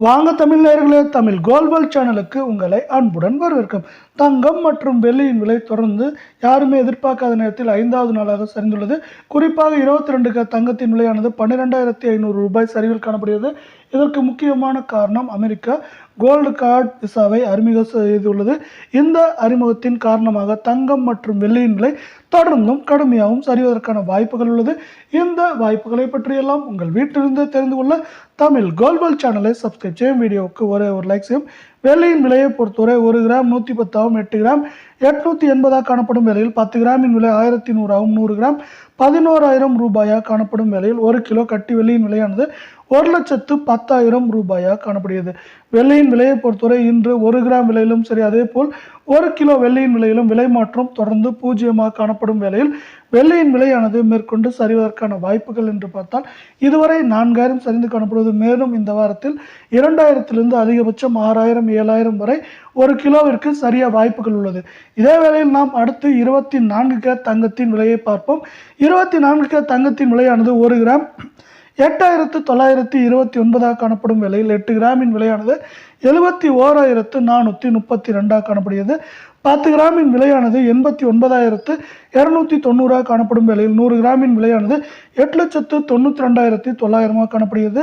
வாங்க தமிழ் தமிழ் கோல்வல் சேனலுக்கு உங்களை அன்புடன் வரவேற்கும். தங்கம் மற்றும் வெள்ளியின் விலை தொடர்ந்து யாருமே எதிர்பார்க்காத நேரத்தில் ஐந்தாவது நாளாக சரிந்துள்ளது. குறிப்பாக இருபத்தி ரெண்டுக்கு தங்கத்தின் விலையானது பன்னிரெண்டாயிரத்தி ஐநூறு ரூபாய் சரிவில் காணப்படுகிறது. இதற்கு முக்கியமான காரணம் அமெரிக்கா. கோல்டு கார்டு விசாவை அறிமுகம் செய்துள்ளது. இந்த அறிமுகத்தின் காரணமாக தங்கம் மற்றும் வெள்ளியின் விலை தொடர்ந்தும் கடுமையாகவும் சரிவதற்கான வாய்ப்புகள் உள்ளது. இந்த வாய்ப்புகளை பற்றியெல்லாம் உங்கள் வீட்டிலிருந்து தெரிந்து கொள்ள தமிழ் கோல்வல் சேனலை சப்ஸ்கிரைப் செய்யும் வீடியோவுக்கு ஒரே ஒரு லைக் செய்யும். வெள்ளியின் விலையை பொறுத்தவரை ஒரு கிராம் நூற்றி பத்தாகவும் எட்டு கிராம் எட்நூற்றி எண்பதாக காணப்படும் விலையில் பத்து கிராமின் விலை ஆயிரத்தி நூறாகவும் நூறு கிராம் பதினோராயிரம் ரூபாயாக காணப்படும் விலையில் ஒரு கிலோ கட்டி வெள்ளியின் விலையானது ஒரு லட்சத்து பத்தாயிரம் ரூபாயாக காணப்படுகிறது. வெள்ளியின் விலையை பொறுத்தவரை இன்று ஒரு கிராம் விலையிலும் சரி அதே போல் ஒரு கிலோ வெள்ளியின் விலையிலும் விலை மாற்றம் தொடர்ந்து பூஜ்ஜியமாக காணப்படும் வேளையில் வெள்ளியின் விலையானது மேற்கொண்டு சரிவதற்கான வாய்ப்புகள் என்று பார்த்தால் இதுவரை நான்காயிரம் சரிந்து காணப்படுவது. மேலும் இந்த வாரத்தில் இரண்டாயிரத்திலிருந்து அதிகபட்சம் ஆறாயிரம் ஏழாயிரம் வரை ஒரு கிலோவிற்கு சரிய வாய்ப்புகள் உள்ளது. இதே வேளையில் நாம் அடுத்து இருபத்தி நான்கு கே தங்கத்தின் விலையை பார்ப்போம். இருபத்தி நான்கு கே தங்கத்தின் விலையானது ஒரு கிராம் எட்டாயிரத்து தொள்ளாயிரத்தி இருபத்தி ஒன்பதாக காணப்படும் விலையில் எட்டு கிராமின் விலையானது எழுபத்தி ஓராயிரத்து நானூற்றி முப்பத்தி ரெண்டாக காணப்படுகிறது. பத்து கிராமின் விலையானது எண்பத்தி ஒன்பதாயிரத்து இரநூத்தி தொண்ணூறாக காணப்படும் விலையில் நூறு கிராமின் விலையானது எட்டு லட்சத்து தொண்ணூற்றி ரெண்டாயிரத்தி தொள்ளாயிரமாக காணப்படுகிறது.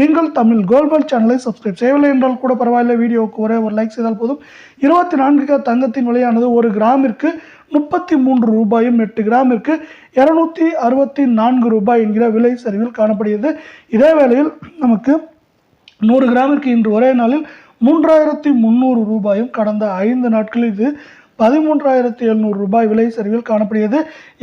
நீங்கள் தமிழ் கோல்பல் சேனலை சப்ஸ்கிரைப் செய்யவில்லை என்றால் கூட பரவாயில்லை. வீடியோவுக்கு ஒரே ஒரு லைக் செய்தால் போதும். இருபத்தி நான்கு தங்கத்தின் விலையானது ஒரு கிராமிற்கு முப்பத்தி மூன்று ரூபாயும் எட்டு கிராமிற்கு இரநூத்தி அறுபத்தி நான்கு ரூபாய் என்கிற விலை சரிவில் காணப்படுகிறது. இதே வேளையில் நமக்கு நூறு கிராமிற்கு இன்று ஒரே நாளில் மூன்றாயிரத்தி முந்நூறு ரூபாயும் கடந்த ஐந்து நாட்களில் இது பதிமூன்றாயிரத்தி எழுநூறு ரூபாய் விலை சரிவில் காணப்படுகிறது.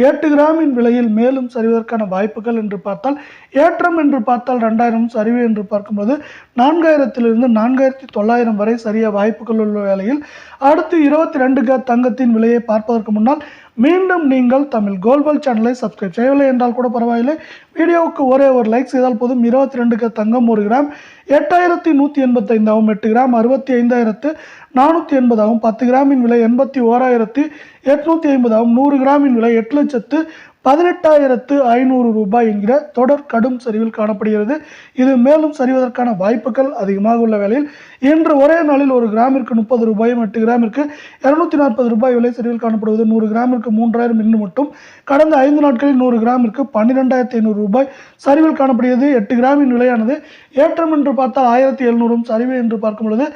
எட்டு கிராமின் விலையில் மேலும் சரிவதற்கான வாய்ப்புகள் என்று பார்த்தால் ஏற்றம் என்று பார்த்தால் ரெண்டாயிரம் சரிவு என்று பார்க்கும்போது நான்காயிரத்திலிருந்து நான்காயிரத்தி தொள்ளாயிரம் வரை சரிய வாய்ப்புகள் உள்ள வேளையில் அடுத்து இருபத்தி ரெண்டு க தங்கத்தின் விலையை பார்ப்பதற்கு முன்னால் மீண்டும் நீங்கள் தமிழ் கோல்வல் சேனலை சப்ஸ்கிரைப் செய்யவில்லை என்றால் கூட பரவாயில்லை. வீடியோவுக்கு ஒரே ஒரு லைக் செய்தால் போதும். இருபத்தி ரெண்டுக்கு தங்கம் ஒரு கிராம் எட்டாயிரத்தி நூற்றி எண்பத்தைந்தாகவும் எட்டு கிராம் அறுபத்தி ஐந்தாயிரத்து நானூற்றி எண்பதாகவும் பத்து கிராமின் விலை எண்பத்தி ஓராயிரத்தி எட்நூற்றி ஐம்பதாகவும் நூறு கிராமின் விலை எட்டு லட்சத்து பதினெட்டாயிரத்து ஐநூறு ரூபாய் என்கிற தொடர் கடும் சரிவில் காணப்படுகிறது. இது மேலும் சரிவதற்கான வாய்ப்புகள் அதிகமாக உள்ள வேளையில் இன்று ஒரே நாளில் ஒரு கிராமிற்கு முப்பது ரூபாயும் எட்டு கிராமிற்கு இருநூத்தி நாற்பது ரூபாய் விலை சரிவில் காணப்படுவது நூறு கிராமிற்கு மூன்றாயிரம் இன்று மட்டும் கடந்த ஐந்து நாட்களில் நூறு கிராமிற்கு பன்னிரெண்டாயிரத்தி ஐநூறு ரூபாய் சரிவில் காணப்படுகிறது. எட்டு கிராமின் விலையானது ஏற்றம் என்று பார்த்தால் ஆயிரத்தி எழுநூறும் சரிவு என்று பார்க்கும் பொழுது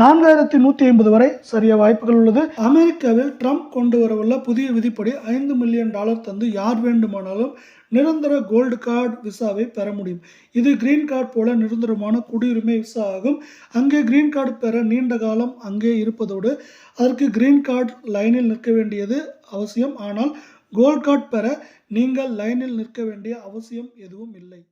நான்காயிரத்தி நூற்றி ஐம்பது வரை சரிய வாய்ப்புகள் உள்ளது. அமெரிக்காவில் ட்ரம்ப் கொண்டு வரவுள்ள புதிய விதிப்படி ஐந்து மில்லியன் டாலர் தந்து யார் வேண்டுமானாலும் நிரந்தர கோல்டு கார்டு விசாவை பெற முடியும். இது கிரீன் கார்டு போல நிரந்தரமான குடியுரிமை விசா ஆகும். அங்கே கிரீன் கார்டு பெற நீண்ட காலம் அங்கே இருப்பதோடு அதற்கு கிரீன் கார்டு லைனில் நிற்க வேண்டியது அவசியம். ஆனால் கோல்ட் கார்டு பெற நீங்கள் லைனில் நிற்க வேண்டிய அவசியம் எதுவும் இல்லை.